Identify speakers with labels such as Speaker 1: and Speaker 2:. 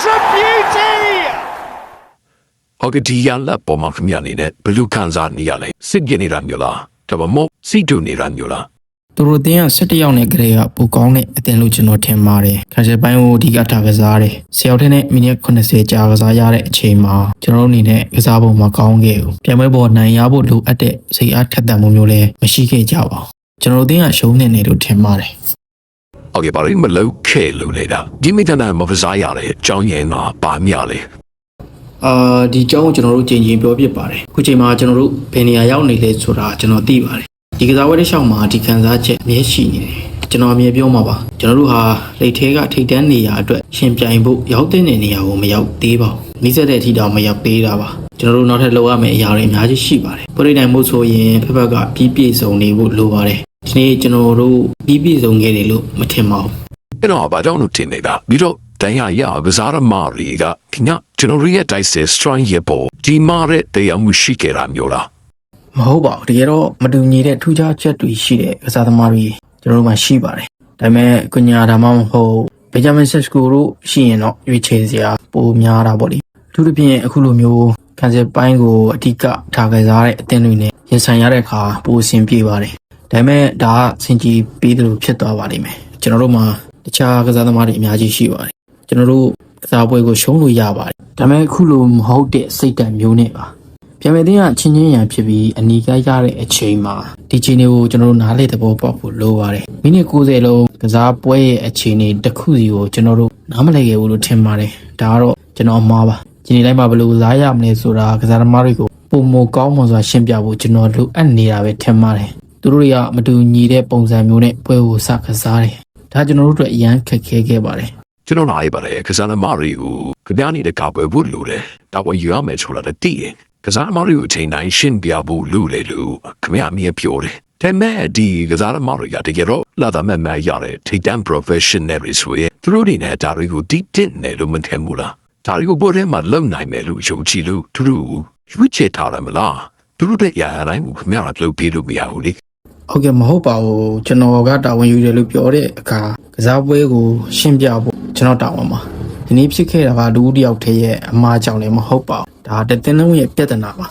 Speaker 1: was a beauty!
Speaker 2: ဟောကဒီရလက်ပေါ်မှာခမရနေတဲ့ဘလူးခံစားနေရလဲစစ်ကြနေတာမျိုးလားဒါပေမဲ့စီတူနေတာမျိုးလား
Speaker 3: သူတို့အတင်းက17ယောက်နဲ့ကလေးကပိုကောင်းတဲ့အတင်းလို့ကျွန်တော်ထင်ပါတယ်ခါကျပိုင်းကိုအဓိကထားကစားတယ်10ယောက်ထဲနဲ့မိနစ်80ကြာကစားရတဲ့အချိန်မှာကျွန်တော်တို့အနေနဲ့ကစားပုံမကောင်းခဲ့ဘူးပြန်ပွဲပေါ်နိုင်ရဖို့လိုအပ်တဲ့စိတ်အားထက်သန်မှုမျိုးလည်းမရှိခဲ့ကြပါဘူးကျွန်တော်တို့အတင်းကရှုံးနေတယ်လို့ထင်ပါတယ်
Speaker 2: အော်ဒီပါရင်မလောက်ခဲလို့လေတာဒီမိထနာမပစားရတဲ့အကြောင်းရင်းကပါမြလေ
Speaker 3: အာဒီအကြောင်းကိုကျွန်တော်တို့ကြင်ကြင်ပြောပြပါတယ်ခုချိန်မှာကျွန်တော်တို့ဘယ်နေရာရောက်နေလဲဆိုတာကျွန်တော်သိပါတယ်ဒီကစားဝဲတစ်လျှောက်မှာဒီခံစားချက်အမြဲရှိနေတယ်ကျွန်တော်အမြဲပြောမှာပါကျွန်တော်တို့ဟာလက်ထဲကထိတ်တန်းနေရာအတွက်ရှင်ပြိုင်ဖို့ရောက်တဲ့နေရာကိုမရောက်သေးပါဘူးမိစက်တဲ့အထိတောင်မရောက်သေးတာပါကျွန်တော်တို့နောက်ထပ်လုပ်ရမယ့်အရာတွေအများကြီးရှိပါတယ်ပရိနိုင်မှုဆိုရင်ဖက်ဖက်ကပြီးပြည့်စုံနေဖို့လိုပါတယ် ဒီနေ့ကျွန်တော်တို့ပြီးပြည့်စုံခဲ့တယ်လို့မထင်ပါဘူး
Speaker 2: အဲ့တော့ဘာကြောင့်လို့ထင်နေတာပြီးတော့တန်ရရကစားရမာရီကခင်ဗျကျွန်တော်ရဲ့ dice strong ရပေါ်ဒီမာရဲ့တရားမှုရှိကြတာမျိုးလား
Speaker 3: မဟုတ်ပါဘူးတကယ်တော့မတူညီတဲ့ထူးခြားချက်တွေရှိတဲ့ကစားသမားတွေကျွန်တော်တို့မှာရှိပါတယ်ဒါပေမဲ့ကွညာဒါမှမဟုတ်ဘယ်ဂျမင်ဆက်စကိုတို့ရှိရင်တော့ရွေးချယ်စရာပိုများတာပေါ့လေအထူးသဖြင့်အခုလိုမျိုးကန်ဆယ်ပိုင်းကိုအဓိကထားကစားတဲ့အသင်းတွေနဲ့ရင်ဆိုင်ရတဲ့အခါပိုအဆင်ပြေပါတယ် ဒါပေမဲ့ဒါကစင်ကြီးပေးတယ်လို့ဖြစ်သွားပါလိမ့်မယ်ကျွန်တော်တို့မှာတခြားကစားသမားတွေအများကြီးရှိပါတယ်ကျွန်တော်တို့ကစားပွဲကိုရှုံးလို့ရပါတယ်ဒါပေမဲ့အခုလိုမဟုတ်တဲ့စိတ်ဓာတ်မျိုးနဲ့ပါပြန်မဲ့တင်းကချင်းချင်းရံဖြစ်ပြီးအနီးကရတဲ့အချိန်မှာဒီချိန်တွေကိုကျွန်တော်တို့နားလေသဘောပေါက်ဖို့လိုပါတယ်မိနစ်90လုံးကစားပွဲရဲ့အချိန်တွေတစ်ခုစီကိုကျွန်တော်တို့နားမလည်ခဲ့ဘူးလို့ထင်ပါတယ်ဒါကတော့ကျွန်တော်အမှားပါဒီနေ့တိုင်းမှာဘယ်လိုကစားရမလဲဆိုတာကစားသမားတွေကိုပုံမကောင်းမွန်စွာရှင်းပြဖို့ကျွန်တော်လိုအပ်နေတာပဲထင်ပါတယ် သူတို့တွေကမတူညီတဲ့ပုံစံမျိုးနဲ့ပွဲကိုစကစားတယ်ဒါကျွန်တော်တို့အတွက်အရန်ခက်ခဲခဲ့ပါတယ်
Speaker 2: ကျွန်တော်နိုင်ပါတယ်ကစားရမာရီကိုခင်ဗျာနေတဲ့ကပွဲဖို့လို့တယ်ဒါဝင်ယူရမယ်ဆိုတာတည်ရင်ကစားရမာရီကိုအချိန်တိုင်းရှင်းပြဖို့လို့လေလို့ခင်ဗျာမြင်ပြောတယ်တဲ့မဲ့ဒီကစားရမာရီကတကယ်တော့လာတာမဲ့မဲ့ရတဲ့ထိတန် professional တွေဆိုရင်သူတို့တွေနဲ့ဒါတွေကိုတိတက်နေလို့မထင်ဘူးလားဒါတွေကိုပေါ်ထဲမှာလုံနိုင်မယ်လို့ယုံကြည်လို့သူတို့ရွေးချယ်ထားတယ်မလားသူတို့တဲ့ຢာအတိုင်းကိုခင်ဗျားကလုပ်ပေးလို့မရဘူးလေ
Speaker 3: ဟုတ်ကဲ့မဟုတ်ပါဘူးကျွန်တော်ကတာဝန်ယူတယ်လို့ပြောတဲ့အခါကစားပွဲကိုရှင်းပြဖို့ကျွန်တော်တာဝန်ပါဒီနေ့ဖြစ်ခဲ့တာကလူဦးတစ်ယောက်တည်းရဲ့အမှားကြောင့်လည်းမဟုတ်ပါဘူးဒါတသင်းလုံးရဲ့ပြဿနာပါ